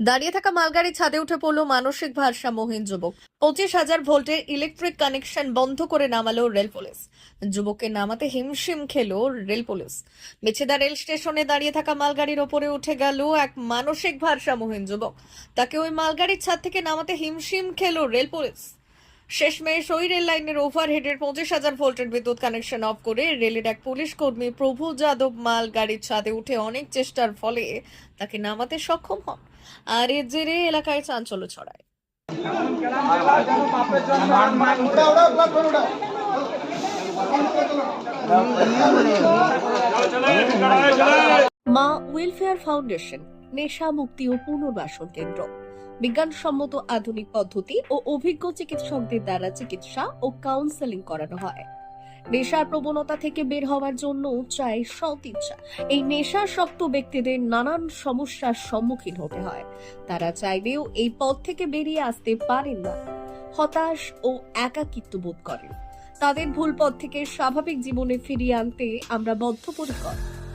দাঁড়িয়ে থাকা মালগাড়ি ছাদে উঠে পড়ল মানসিক ভারসাম্যহীন যুবক। পঁচিশ হাজার ভোল্টের ইলেকট্রিক কানেকশন বন্ধ করে নামালো রেল পুলিশ। যুবককে নামাতে হিমশিম খেলো রেল পুলিশ। মেছেদা রেল স্টেশনে দাঁড়িয়ে থাকা মালগাড়ির ওপরে উঠে গেল এক মানসিক ভারসাম্যহীন যুবক। তাকে ওই মালগাড়ির ছাদ থেকে নামাতে হিমশিম খেলো রেল পুলিশ। শেষমেশ ওই রেল লাইনের ওভারহেডের পঁচিশ হাজার ভোল্টের বিদ্যুৎ কানেকশন অফ করে রেলের এক পুলিশ কর্মী প্রভু যাদব মাল গাড়ির ছাদে উঠে অনেক চেষ্টার ফলে তাকে নামাতে সক্ষম হন। আর এর জেরে এলাকায় চাঞ্চল্য ছড়ায়। মা ওয়েলফেয়ার ফাউন্ডেশন নেশা মুক্তি ও পুনর্বাসন কেন্দ্র। বিজ্ঞানসম্মত আধুনিক পদ্ধতি ও অভিজ্ঞ চিকিৎসকদের দ্বারা চিকিৎসা ও কাউন্সেলিং করানো হয়। নেশার প্রবণতা থেকে বের হওয়ার জন্য চাই সৎ ইচ্ছা এই নেশাসক্ত ব্যক্তিদের নানান সমস্যার সম্মুখীন হতে হয়। তারা চাইলেও এই পথ থেকে বেরিয়ে আসতে পারেন না। হতাশ ও একাকিত্ব বোধ করেন। তাদের ভুল পথ থেকে স্বাভাবিক জীবনে ফিরিয়ে আনতে আমরা বদ্ধপরিকর।